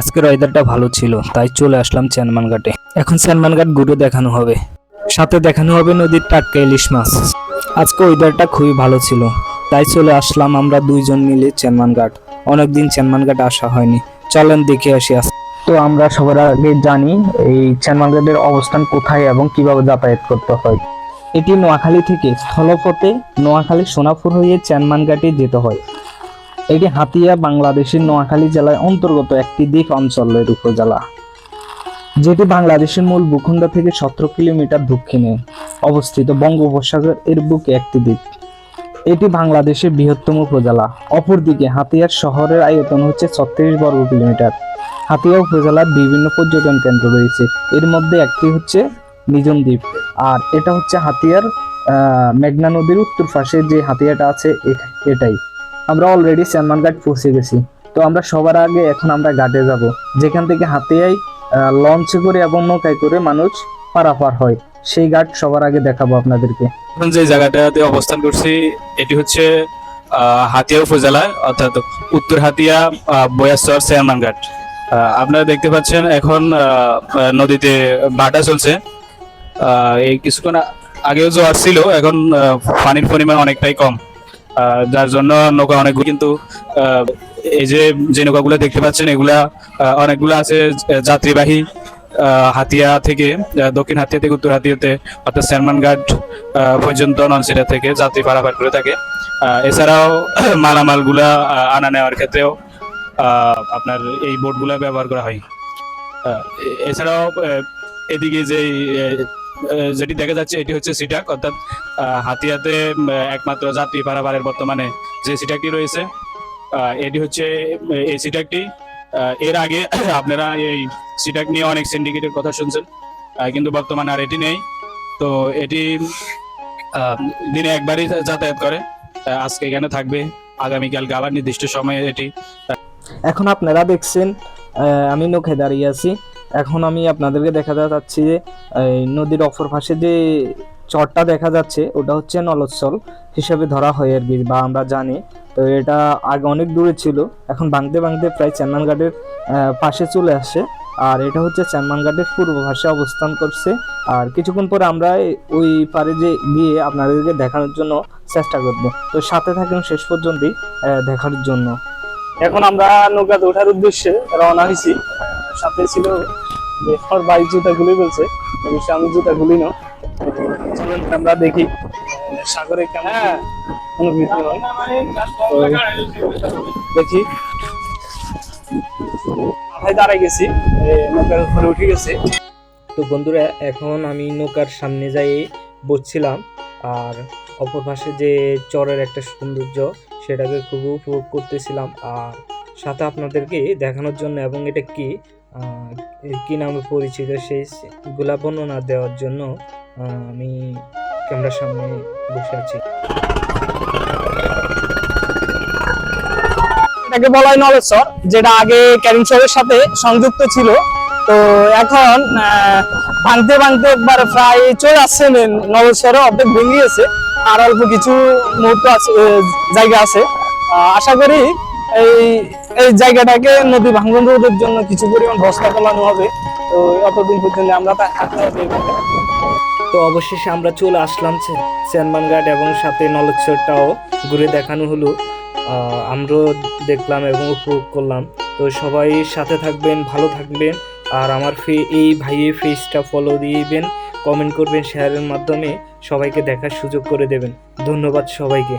আজকের ওয়েদারটা ভালো ছিল, তাই চলে আসলাম চ্যানমান ঘাটে এখন চ্যানমান ঘাট ঘুরে দেখানো হবে। সাথে দেখানো হবে নদীর টাটকা ইলিশ মাছ। আজকে ওয়েদারটা খুবই ভালো ছিল, তাই চলে আসলাম আমরা দুইজন মিলে চ্যানমান ঘাট অনেকদিন চ্যানমান ঘাট আসা হয়নি। চলেন দেখে আসি আজ। তো আমরা সবার আগে জানি এই চ্যানমান ঘাটের অবস্থান কোথায় এবং কীভাবে যাতায়াত করতে হয়। এটি নোয়াখালী থেকে স্থলপথে নোয়াখালী সোনাপুর হয়ে চ্যানমান ঘাটে যেতে হয়। এটি হাতিয়া, বাংলাদেশের নোয়াখালী জেলায় অন্তর্গত একটি দ্বীপ অঞ্চলের উপজেলা, যেটি বাংলাদেশের মূল ভূখণ্ড থেকে সতেরো কিলোমিটার দক্ষিণে অবস্থিত বঙ্গোপসাগর এর বুকে একটি দ্বীপ। এটি বাংলাদেশের বৃহত্তম উপজেলা। অপরদিকে হাতিয়ার শহরের আয়তন হচ্ছে ছত্রিশ বর্গ কিলোমিটার। হাতিয়া উপজেলার বিভিন্ন পর্যটন কেন্দ্র রয়েছে। এর মধ্যে একটি হচ্ছে নিজন দ্বীপ আর এটা হচ্ছে হাতিয়ার মেঘনা নদীর উত্তর পাশে যে হাতিয়াটা আছে এটাই। আমরা অলরেডি স্যানমান ঘাট পৌঁছে গেছি। তো আমরা সবার আগে এখন আমরা ঘাটে যাব, যেখান থেকে হাতিয়ায় লঞ্চে করে এবং নৌকায় করে মানুষ পারাপার হয়। সেই ঘাট সবার আগে দেখাবো আপনাদেরকে। এখন যে জায়গাটাতে অবস্থান করছি, এটি হচ্ছে হাতিয়া উপজেলা, অর্থাৎ উত্তর হাতিয়া বয়াসর চেয়ারম্যান ঘাট। আপনারা দেখতে পাচ্ছেন এখন নদীতে বাটা চলছে। এই কিছুক্ষণ আগেও জোয়ার ছিল, এখন পানির পরিমাণ অনেকটাই কম। যার জন্য নৌকা অনেকগুলো কিন্তু এই যে যে নৌকাগুলো দেখতে পাচ্ছেন, এগুলা অনেকগুলো আছে যাত্রীবাহী হাতিয়া থেকে দক্ষিণ হাতিয়া থেকে উত্তর হাতিয়াতে, অর্থাৎ স্যালমান ঘাট পর্যন্ত নলসিরা থেকে যাত্রী পারাপার করে থাকে। এছাড়াও মালামালগুলা আনা নেওয়ার ক্ষেত্রেও আপনার এই বোটগুলা ব্যবহার করা হয়। এছাড়াও এদিকে যে যেটি দেখা যাচ্ছে, এটি হচ্ছে সিটাক অর্থাৎ হাতিয়াতে একমাত্র যাত্রী পারাপারের বর্তমানে যে সিটাকটি রয়েছে। এটি হচ্ছে এই সিটাকটি এর আগে আপনারা এই সিটাক নিয়ে অনেক সিন্ডিকেটের কথা শুনছেন কিন্তু বর্তমানে আর এটি নেই। তো এটি দিনে একবারই যাতায়াত করে আজকে এখানে থাকবে, আগামীকালকে আবার নির্দিষ্ট সময়ে এটি এখন আপনারা দেখছেন আমি নৌকায় দাঁড়িয়ে আছি। এখন আমি আপনাদেরকে দেখা যাচ্ছি যে নদীর অপর পাশে যে চরটা দেখা যাচ্ছে ওটা হচ্ছে নলচ্ছল হিসাবে ধরা হয় আর কি বা আমরা জানি। তো এটা আগে অনেক দূরে ছিল এখন ভাঙতে ভাঙতে প্রায় চেন্নান ঘাটের আহ, পাশে চলে আসে। আর এটা হচ্ছে চেন্নান ঘাটের পূর্ব পাশে অবস্থান করছে। আর কিছুক্ষণ পরে আমরা ওই পারে যে গিয়ে আপনাদেরকে দেখানোর জন্য চেষ্টা করব। তো সাথে থাকুন শেষ পর্যন্তই দেখার জন্য। এখন আমরা নৌকাতে ওঠার উদ্দেশ্যে রওনা হয়েছি। সাথে ছিল যে আমার ভাই জুতা খুলে ফেলছে অবশ্যই আমি জুতা খুলি না চলুন আমরা দেখি সাগরে কেমন অনুভূতি হয়। দেখি। মাথায় দাঁড়াই গেছি নৌকার উপরে উঠে গেছে। তো বন্ধুরা এখন আমি নৌকার সামনে যাই বসছিলাম আর অপর পাশে যে চরের একটা সৌন্দর্য সেটাকে খুব উপভোগ করতেছিলাম। আর সাথে আপনাদেরকে দেখানোর জন্য এবং এটা কি কি নামে পরিচিত সেই গুলা বর্ণনা দেওয়ার জন্য আমি ক্যামেরার সামনে বসে আছি। এটাকে বলা হয় যেটা আগে ক্যারিংশরের সাথে সংযুক্ত ছিল। তো এখন ভাঙতে ভাঙতে একবার প্রায় চলে আসছে নলেশ্বরে অর্ধেক ভেঙে গেছে আর অল্প কিছু মুহূর্ত আছে জায়গা আছে। আশা করি এই এই জায়গাটাকে নদী ভাঙ্গন রোধের জন্য কিছু পরিমাণ বস্তা ফেলানো হবে। তো অতদিন পর্যন্ত আমরা তা। তো অবশেষে আমরা চলে আসলাম চেয়ারম্যান ঘাট এবং সাথে নলেশ্বরটাও ঘুরে দেখানো হলো। আমরাও দেখলাম এবং উপভোগ করলাম। তো সবাই সাথে থাকবেন, ভালো থাকবেন। আর আমার ফে, এই ভাইয়ের ফেসটা ফলো দিবেন কমেন্ট করবেন শেয়ারের মাধ্যমে সবাইকে দেখার সুযোগ করে দেবেন। ধন্যবাদ সবাইকে।